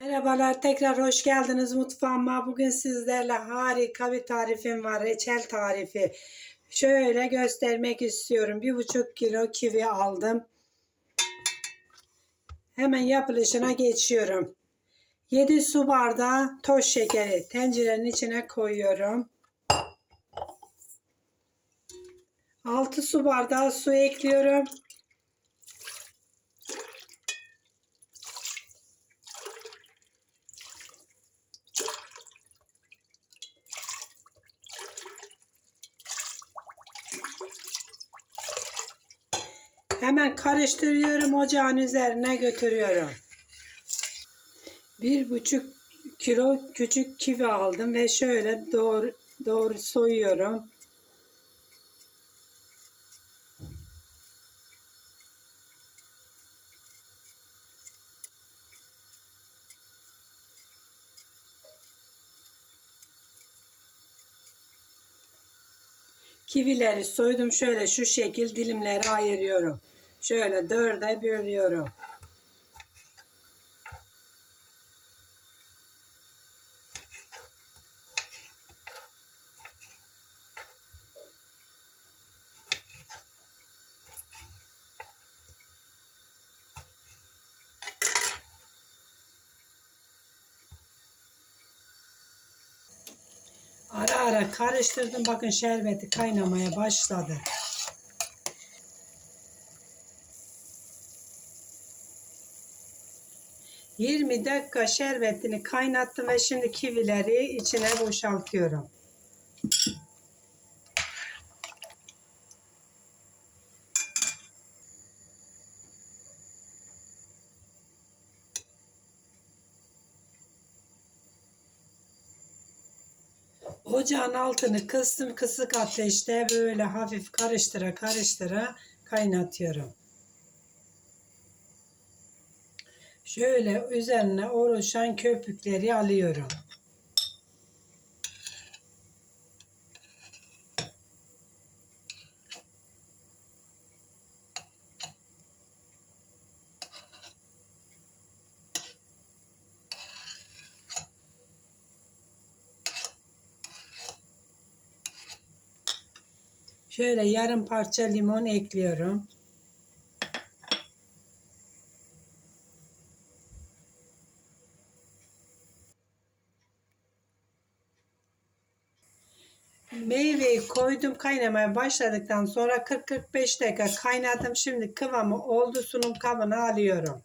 Merhabalar tekrar hoş geldiniz mutfağıma. Bugün sizlerle harika bir tarifim var. Reçel tarifi. Şöyle göstermek istiyorum. Bir buçuk kilo kivi aldım. Hemen yapılışına geçiyorum. 7 su bardağı toz şekeri tencerenin içine koyuyorum. 6 su bardağı su ekliyorum. Hemen karıştırıyorum ocağın üzerine götürüyorum. Bir buçuk kilo küçük kivi aldım ve şöyle doğru doğru soyuyorum. Kivileri soydum şöyle şu şekil dilimlere ayırıyorum. Şöyle dörde bölüyorum. Ara ara karıştırdım. Bakın şerbeti kaynamaya başladı. Yirmi dakika şerbetini kaynattım ve şimdi kivileri içine boşaltıyorum. Ocağın altını kıstım kısık ateşte böyle hafif karıştıra karıştıra kaynatıyorum. Şöyle üzerine oluşan köpükleri alıyorum. Şöyle yarım parça limon ekliyorum. Meyveyi koydum kaynamaya başladıktan sonra 40-45 dakika kaynattım. Şimdi kıvamı oldu sunum kabına alıyorum.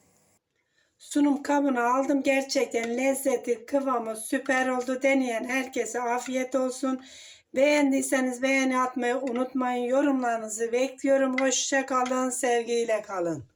Sunum kabına aldım. Gerçekten lezzeti, kıvamı süper oldu. Deneyen herkese afiyet olsun. Beğendiyseniz beğeni atmayı unutmayın. Yorumlarınızı bekliyorum. Hoşça kalın, sevgiyle kalın.